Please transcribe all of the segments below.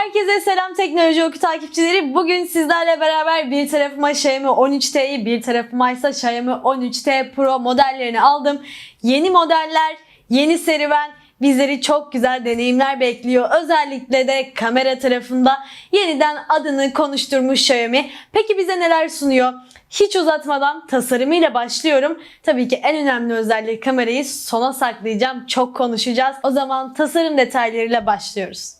Herkese selam Teknoloji Oku takipçileri. Bugün sizlerle beraber bir tarafıma Xiaomi 13T'yi, bir tarafıma ise Xiaomi 13T Pro modellerini aldım. Yeni modeller, yeni serüven, bizleri çok güzel deneyimler bekliyor. Özellikle de kamera tarafında yeniden adını konuşturmuş Xiaomi. Peki bize neler sunuyor? Hiç uzatmadan tasarımıyla başlıyorum. Tabii ki en önemli özelliği kamerayı sona saklayacağım. Çok konuşacağız. O zaman tasarım detaylarıyla başlıyoruz.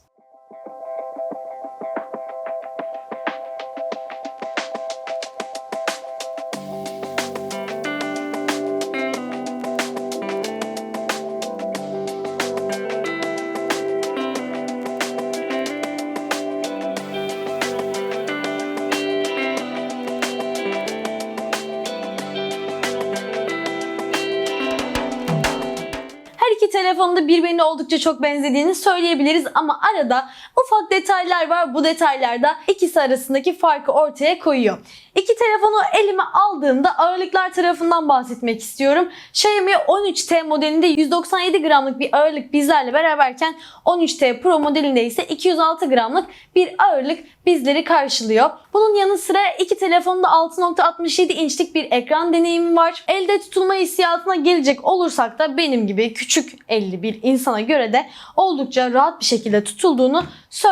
Her iki telefonun da birbirine oldukça çok benzediğini söyleyebiliriz. Ama arada ufak detaylar var. Bu detaylar da ikisi arasındaki farkı ortaya koyuyor. İki telefonu elime aldığımda ağırlıklar tarafından bahsetmek istiyorum. Xiaomi 13T modelinde 197 gramlık bir ağırlık bizlerle beraberken 13T Pro modelinde ise 206 gramlık bir ağırlık bizleri karşılıyor. Bunun yanı sıra iki telefonda 6.67 inçlik bir ekran deneyimi var. Elde tutulma hissiyatına gelecek olursak da benim gibi küçük elli bir insana göre de oldukça rahat bir şekilde tutulduğunu söyleyebilirim.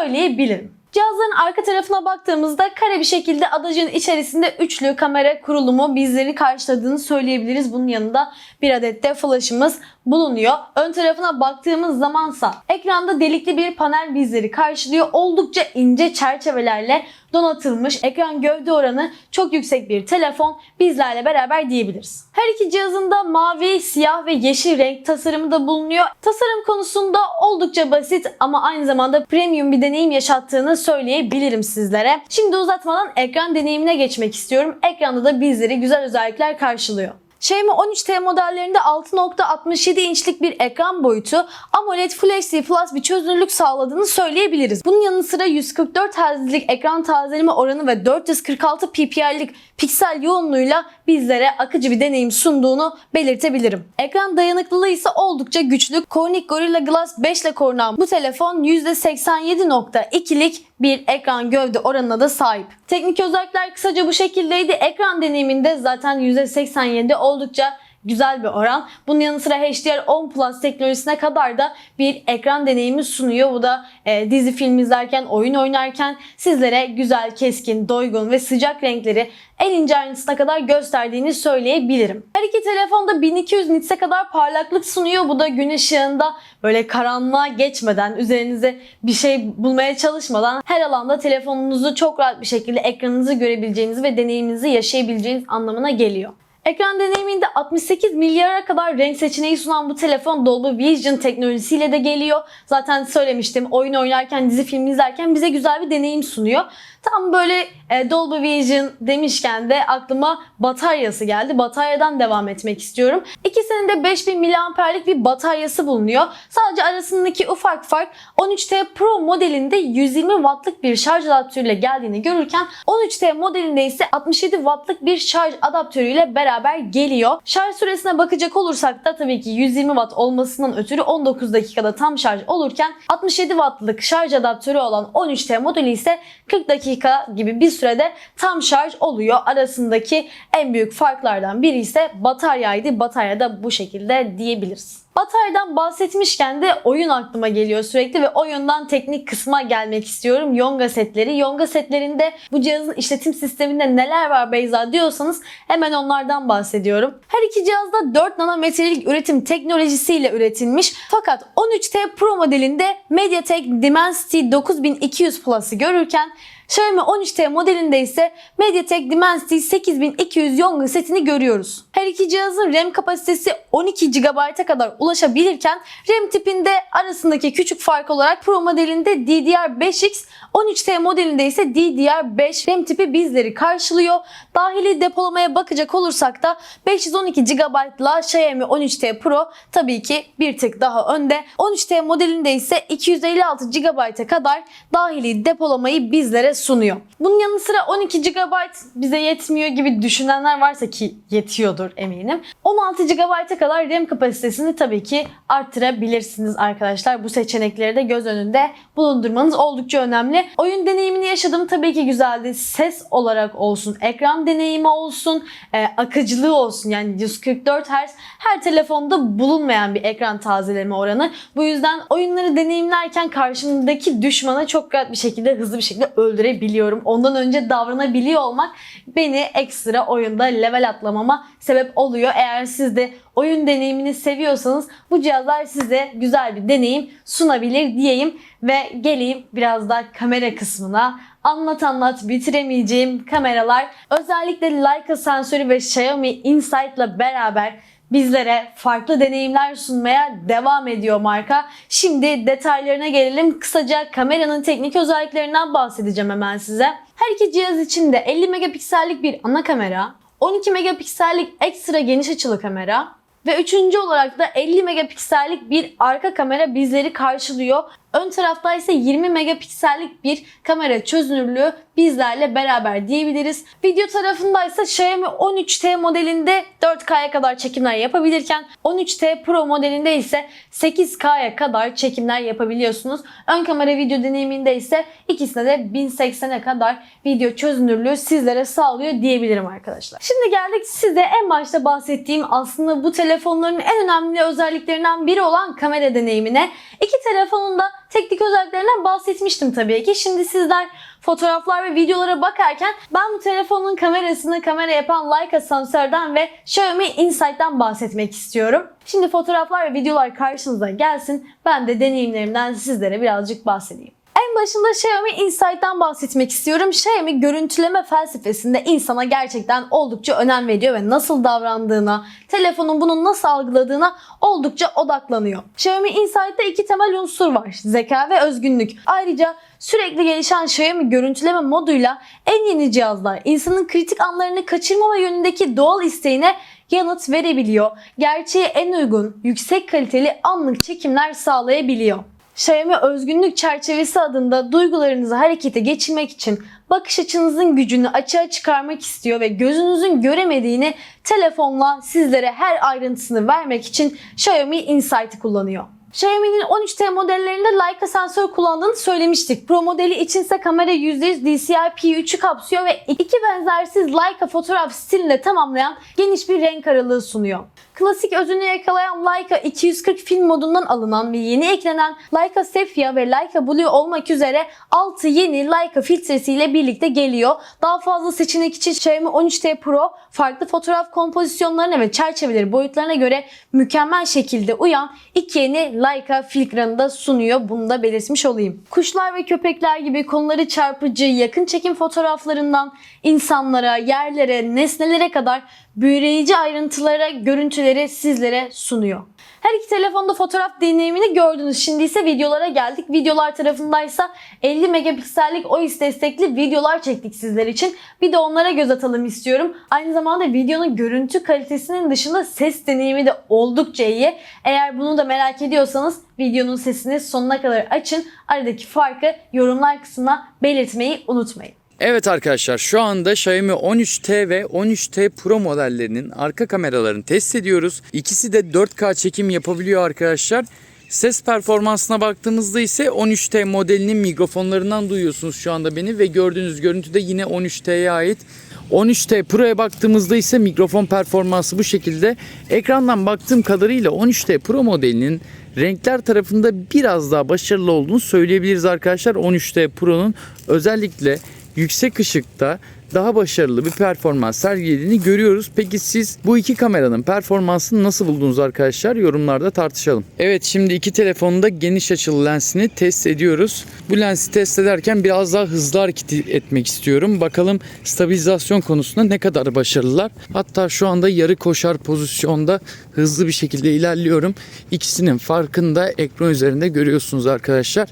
Cihazların arka tarafına baktığımızda kare bir şekilde adacın içerisinde üçlü kamera kurulumu bizleri karşıladığını söyleyebiliriz. Bunun yanında bir adet de flash'ımız bulunuyor. Ön tarafına baktığımız zamansa ekranda delikli bir panel bizleri karşılıyor. Oldukça ince çerçevelerle donatılmış ekran gövde oranı çok yüksek bir telefon bizlerle beraber diyebiliriz. Her iki cihazında mavi, siyah ve yeşil renk tasarımı da bulunuyor. Tasarım konusunda oldukça basit ama aynı zamanda premium bir deneyim yaşattığını söyleyebilirim sizlere. Şimdi uzatmadan ekran deneyimine geçmek istiyorum. Ekranda da bizleri güzel özellikler karşılıyor. Xiaomi 13T modellerinde 6.67 inçlik bir ekran boyutu AMOLED Full HD Plus bir çözünürlük sağladığını söyleyebiliriz. Bunun yanı sıra 144 Hz'lik ekran tazeleme oranı ve 446 ppi'lik piksel yoğunluğuyla bizlere akıcı bir deneyim sunduğunu belirtebilirim. Ekran dayanıklılığı ise oldukça güçlü. Corning Gorilla Glass 5 ile korunan bu telefon %87.2'lik bir ekran gövde oranına da sahip. Teknik özellikler kısaca bu şekildeydi. Ekran deneyiminde zaten %87 oldukça güzel bir oran. Bunun yanı sıra HDR10 Plus teknolojisine kadar da bir ekran deneyimi sunuyor. Bu da e, dizi film izlerken, oyun oynarken sizlere güzel, keskin, doygun ve sıcak renkleri en ince ayrıntısına kadar gösterdiğini söyleyebilirim. Her iki telefonda 1200 nits'e kadar parlaklık sunuyor. Bu da gün ışığında böyle karanlığa geçmeden, üzerinize bir şey bulmaya çalışmadan her alanda telefonunuzu çok rahat bir şekilde ekranınızı görebileceğiniz ve deneyiminizi yaşayabileceğiniz anlamına geliyor. Ekran deneyiminde 68 milyara kadar renk seçeneği sunan bu telefon Dolby Vision teknolojisiyle de geliyor. Zaten söylemiştim oyun oynarken, dizi film izlerken bize güzel bir deneyim sunuyor. Tam böyle e, Dolby Vision demişken de aklıma bataryası geldi. Bataryadan devam etmek istiyorum. İkisinin de 5000 mAh'lik bir bataryası bulunuyor. Sadece arasındaki ufak fark 13T Pro modelinde 120 wattlık bir şarj adaptörüyle geldiğini görürken 13T modelinde ise 67 wattlık bir şarj adaptörüyle beraber geliyor. Şarj süresine bakacak olursak da tabii ki 120 watt olmasından ötürü 19 dakikada tam şarj olurken 67 wattlık şarj adaptörü olan 13T modeli ise 40 dakika gibi bir sürede tam şarj oluyor. Arasındaki en büyük farklardan biri ise bataryaydı. Batarya da bu şekilde diyebiliriz. Bataryadan bahsetmişken de oyun aklıma geliyor sürekli ve oyundan teknik kısma gelmek istiyorum. Yonga setleri. Yonga setlerinde bu cihazın işletim sisteminde neler var Beyza diyorsanız hemen onlardan bahsediyorum. Her iki cihazda 4 nanometrelik üretim teknolojisiyle üretilmiş fakat 13T Pro modelinde MediaTek Dimensity 9200 Plus'ı görürken Xiaomi 13T modelinde ise MediaTek Dimensity 8200 Yonga setini görüyoruz. Her iki cihazın RAM kapasitesi 12 GB'a kadar ulaşabilirken RAM tipinde arasındaki küçük fark olarak Pro modelinde DDR5X, 13T modelinde ise DDR5 RAM tipi bizleri karşılıyor. Dahili depolamaya bakacak olursak da 512 GB'la Xiaomi 13T Pro tabii ki bir tık daha önde. 13T modelinde ise 256 GB'a kadar dahili depolamayı bizlere sunuyor. Bunun yanı sıra 12 GB bize yetmiyor gibi düşünenler varsa ki yetiyordur eminim. 16 GB'a kadar RAM kapasitesini tabii ki arttırabilirsiniz arkadaşlar. Bu seçenekleri de göz önünde bulundurmanız oldukça önemli. Oyun deneyimini yaşadım tabii ki güzeldi. Ses olarak olsun, ekran deneyimi olsun, e, akıcılığı olsun. Yani 144 Hz her telefonda bulunmayan bir ekran tazeleme oranı. Bu yüzden oyunları deneyimlerken karşımdaki düşmanı çok rahat bir şekilde, hızlı bir şekilde öldürebiliyorum. Ondan önce davranabiliyor olmak beni ekstra oyunda level atlamama sebep oluyor. Eğer siz de oyun deneyimini seviyorsanız bu cihazlar size güzel bir deneyim sunabilir diyeyim ve geleyim biraz da kamera kısmına. Anlat anlat bitiremeyeceğim kameralar özellikle Leica sensörü ve Xiaomi Insight'la beraber bizlere farklı deneyimler sunmaya devam ediyor marka. Şimdi detaylarına gelelim. Kısaca kameranın teknik özelliklerinden bahsedeceğim hemen size. Her iki cihaz için de 50 megapiksellik bir ana kamera, 12 megapiksellik ekstra geniş açılı kamera ve üçüncü olarak da 50 megapiksellik bir arka kamera bizleri karşılıyor. Ön tarafta ise 20 megapiksellik bir kamera çözünürlüğü bizlerle beraber diyebiliriz. Video tarafında ise Xiaomi 13T modelinde 4K'ya kadar çekimler yapabilirken 13T Pro modelinde ise 8K'ya kadar çekimler yapabiliyorsunuz. Ön kamera video deneyiminde ise ikisine de 1080'e kadar video çözünürlüğü sizlere sağlıyor diyebilirim arkadaşlar. Şimdi geldik size en başta bahsettiğim aslında bu telefonların en önemli özelliklerinden biri olan kamera deneyimine. İki telefonun da bahsetmiştim tabii ki. Şimdi sizler fotoğraflar ve videolara bakarken ben bu telefonun kamerasını kamera yapan Leica sensörden ve Xiaomi Insight'tan bahsetmek istiyorum. Şimdi fotoğraflar ve videolar karşınıza gelsin. Ben de deneyimlerimden sizlere birazcık bahsedeyim. En başında Xiaomi Insight'tan bahsetmek istiyorum. Xiaomi görüntüleme felsefesinde insana gerçekten oldukça önem veriyor ve nasıl davrandığına, telefonun bunu nasıl algıladığına oldukça odaklanıyor. Xiaomi Insight'ta iki temel unsur var. Zeka ve özgünlük. Ayrıca sürekli gelişen Xiaomi görüntüleme moduyla en yeni cihazlar insanın kritik anlarını kaçırmama yönündeki doğal isteğine yanıt verebiliyor. Gerçeğe en uygun, yüksek kaliteli anlık çekimler sağlayabiliyor. Xiaomi özgünlük çerçevesi adında duygularınızı harekete geçirmek için bakış açınızın gücünü açığa çıkarmak istiyor ve gözünüzün göremediğini telefonla sizlere her ayrıntısını vermek için Xiaomi Insight'ı kullanıyor. Xiaomi'nin 13T modellerinde Leica sensör kullandığını söylemiştik. Pro modeli içinse kamera %100 DCI-P3'ü kapsıyor ve iki benzersiz Leica fotoğraf stilinde tamamlayan geniş bir renk aralığı sunuyor. Klasik özünü yakalayan Leica 240 film modundan alınan ve yeni eklenen Leica Sepia ve Leica Blue olmak üzere 6 yeni Leica filtresiyle birlikte geliyor. Daha fazla seçenek için Xiaomi 13T Pro farklı fotoğraf kompozisyonlarına ve çerçeveleri boyutlarına göre mükemmel şekilde uyan iki yeni Leica filtranı da sunuyor. Bunu da belirtmiş olayım. Kuşlar ve köpekler gibi konuları çarpıcı yakın çekim fotoğraflarından insanlara, yerlere, nesnelere kadar büyüleyici ayrıntılara, görüntüleri sizlere sunuyor. Her iki telefonda fotoğraf deneyimini gördünüz. Şimdi ise videolara geldik. Videolar tarafındaysa 50 megapiksellik OIS destekli videolar çektik sizler için. Bir de onlara göz atalım istiyorum. Aynı zamanda videonun görüntü kalitesinin dışında ses deneyimi de oldukça iyi. Eğer bunu da merak ediyorsanız videonun sesini sonuna kadar açın. Aradaki farkı yorumlar kısmına belirtmeyi unutmayın. Evet arkadaşlar şu anda Xiaomi 13T ve 13T Pro modellerinin arka kameralarını test ediyoruz. İkisi de 4K çekim yapabiliyor arkadaşlar. Ses performansına baktığımızda ise 13T modelinin mikrofonlarından duyuyorsunuz şu anda beni ve gördüğünüz görüntü de yine 13T'ye ait. 13T Pro'ya baktığımızda ise mikrofon performansı bu şekilde. Ekrandan baktığım kadarıyla 13T Pro modelinin renkler tarafında biraz daha başarılı olduğunu söyleyebiliriz arkadaşlar. 13T Pro'nun özellikle yüksek ışıkta daha başarılı bir performans sergilediğini görüyoruz. Peki siz bu iki kameranın performansını nasıl buldunuz arkadaşlar? Yorumlarda tartışalım. Evet şimdi iki telefonun da geniş açılı lensini test ediyoruz. Bu lensi test ederken biraz daha hızlı hareket etmek istiyorum. Bakalım stabilizasyon konusunda ne kadar başarılılar. Hatta şu anda yarı koşar pozisyonda hızlı bir şekilde ilerliyorum. İkisinin farkını da ekran üzerinde görüyorsunuz arkadaşlar.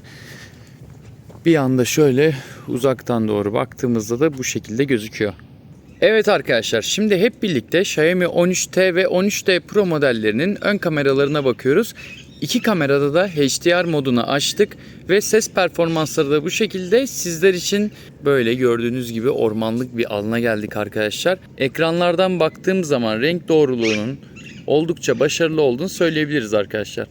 Bir anda şöyle uzaktan doğru baktığımızda da bu şekilde gözüküyor. Evet arkadaşlar şimdi hep birlikte Xiaomi 13T ve 13T Pro modellerinin ön kameralarına bakıyoruz. İki kamerada da HDR modunu açtık ve ses performansları da bu şekilde sizler için böyle gördüğünüz gibi ormanlık bir alana geldik arkadaşlar. Ekranlardan baktığım zaman renk doğruluğunun oldukça başarılı olduğunu söyleyebiliriz arkadaşlar.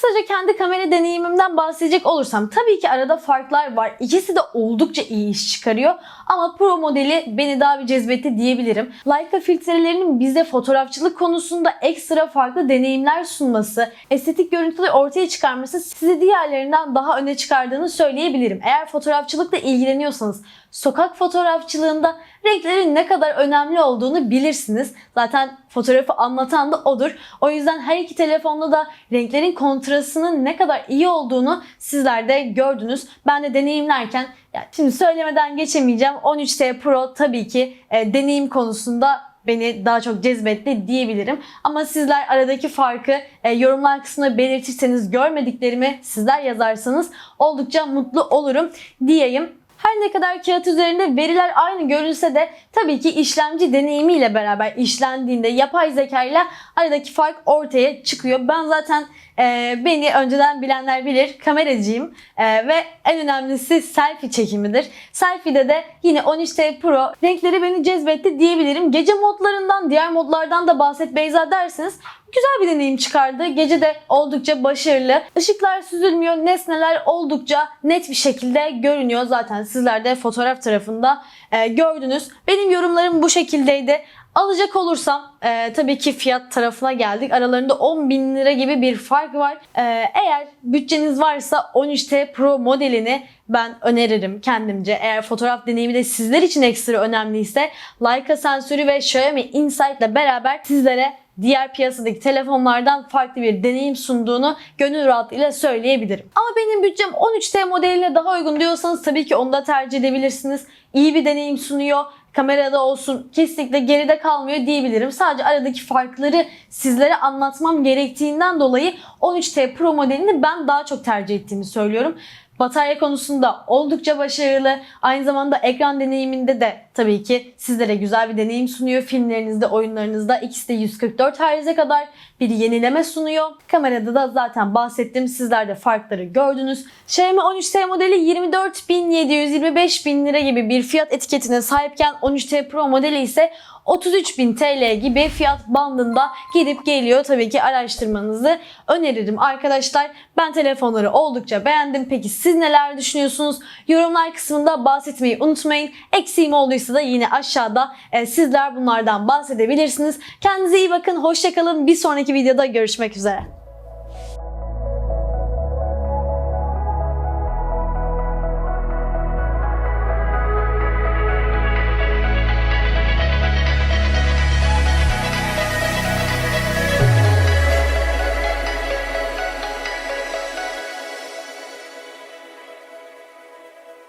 Kısaca kendi kamera deneyimimden bahsedecek olursam tabii ki arada farklar var. İkisi de oldukça iyi iş çıkarıyor. Ama Pro modeli beni daha bir cezbetti diyebilirim. Leica filtrelerinin bize fotoğrafçılık konusunda ekstra farklı deneyimler sunması, estetik görüntüleri ortaya çıkarması sizi diğerlerinden daha öne çıkardığını söyleyebilirim. Eğer fotoğrafçılıkla ilgileniyorsanız sokak fotoğrafçılığında renklerin ne kadar önemli olduğunu bilirsiniz. Zaten fotoğrafı anlatan da odur. O yüzden her iki telefonda da renklerin kontrastının ne kadar iyi olduğunu sizler de gördünüz. Ben de deneyimlerken ya şimdi söylemeden geçemeyeceğim. 13T Pro tabii ki e, deneyim konusunda beni daha çok cezbetti diyebilirim. Ama sizler aradaki farkı e, yorumlar kısmına belirtirseniz görmediklerimi sizler yazarsanız oldukça mutlu olurum diyeyim. Her ne kadar kağıt üzerinde veriler aynı görülse de tabii ki işlemci deneyimiyle beraber işlendiğinde yapay zeka ile aradaki fark ortaya çıkıyor. Ben zaten e, beni önceden bilenler bilir kameracıyım E, ve en önemlisi selfie çekimidir. Selfie'de de yine 13T Pro renkleri beni cezbetti diyebilirim. Gece modlarından diğer modlardan da bahset Beyza derseniz güzel bir deneyim çıkardı. Gece de oldukça başarılı. Işıklar süzülmüyor. Nesneler oldukça net bir şekilde görünüyor. Zaten sizler de fotoğraf tarafında e, gördünüz. Benim yorumlarım bu şekildeydi. Alacak olursam e, tabii ki fiyat tarafına geldik. Aralarında 10 bin lira gibi bir fark var. E, eğer bütçeniz varsa 13T Pro modelini ben öneririm kendimce. Eğer fotoğraf deneyimi de sizler için ekstra önemliyse Leica sensörü ve Xiaomi Insight ile beraber sizlere diğer piyasadaki telefonlardan farklı bir deneyim sunduğunu gönül rahatlığıyla söyleyebilirim. Ama benim bütçem 13T modeline daha uygun diyorsanız tabii ki onu da tercih edebilirsiniz. İyi bir deneyim sunuyor. Kamerada olsun kesinlikle geride kalmıyor diyebilirim. Sadece aradaki farkları sizlere anlatmam gerektiğinden dolayı 13T Pro modelini ben daha çok tercih ettiğimi söylüyorum. Batarya konusunda oldukça başarılı. Aynı zamanda ekran deneyiminde de tabii ki sizlere güzel bir deneyim sunuyor. Filmlerinizde, oyunlarınızda ikisi de 144 Hz'e kadar bir yenileme sunuyor. Kamerada da zaten bahsettim. Sizler de farkları gördünüz. Xiaomi 13T modeli 24.725 bin lira gibi bir fiyat etiketine sahipken 13T Pro modeli ise 33.000 TL gibi fiyat bandında gidip geliyor. Tabii ki araştırmanızı öneririm arkadaşlar. Ben telefonları oldukça beğendim. Peki siz neler düşünüyorsunuz? Yorumlar kısmında bahsetmeyi unutmayın. Eksiğim olduysa da yine aşağıda e, sizler bunlardan bahsedebilirsiniz. Kendinize iyi bakın. Hoşçakalın. Bir sonraki videoda görüşmek üzere.